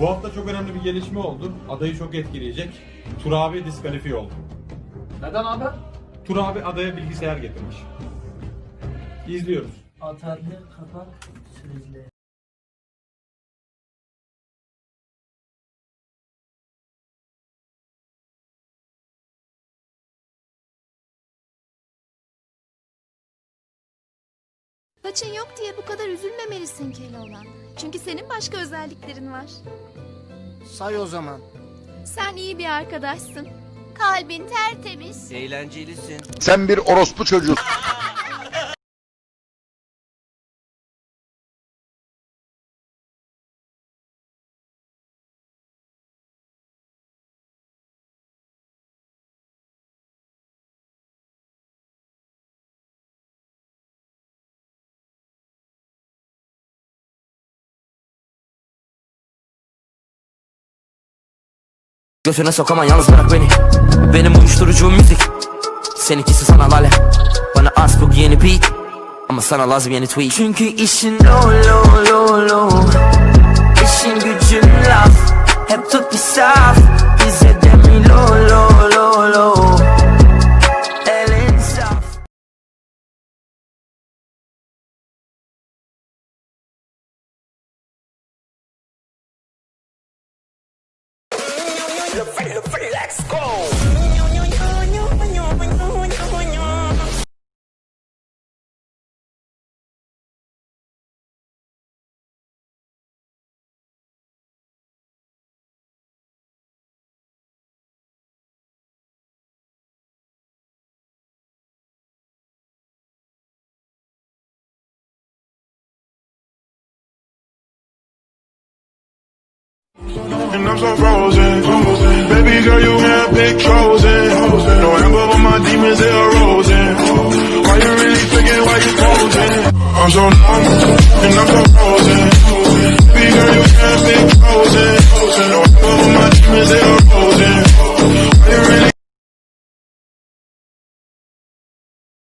Bu hafta çok önemli bir gelişme oldu. Adayı çok etkileyecek. Tur abi diskalifiye oldu. Neden abi? Tur abi adaya bilgisayar getirmiş. İzliyoruz. Atarlı kapak sürücüleri. Saçın yok diye bu kadar üzülmemelisin Keloğlan. Çünkü senin başka özelliklerin var. Say o zaman. Sen iyi bir arkadaşsın. Kalbin tertemiz. Eğlencelisin. Sen bir orospu çocuğu. Götüne sokaman yalnız bırak beni. Benim uyuşturucu müzik. Seninkisi sana lale. Bana az bu yeni beat. Ama sana lazım yeni tweet. Çünkü işin lo lo lo lo. İşin gücün laf. Hep tut bir saf feel feel feel, let's go. And I'm so frozen. Baby girl, you have big chosen. No amber, but my demons, they are rosing. Why you really thinking, why you posing? I'm so numb, and I'm so frozen.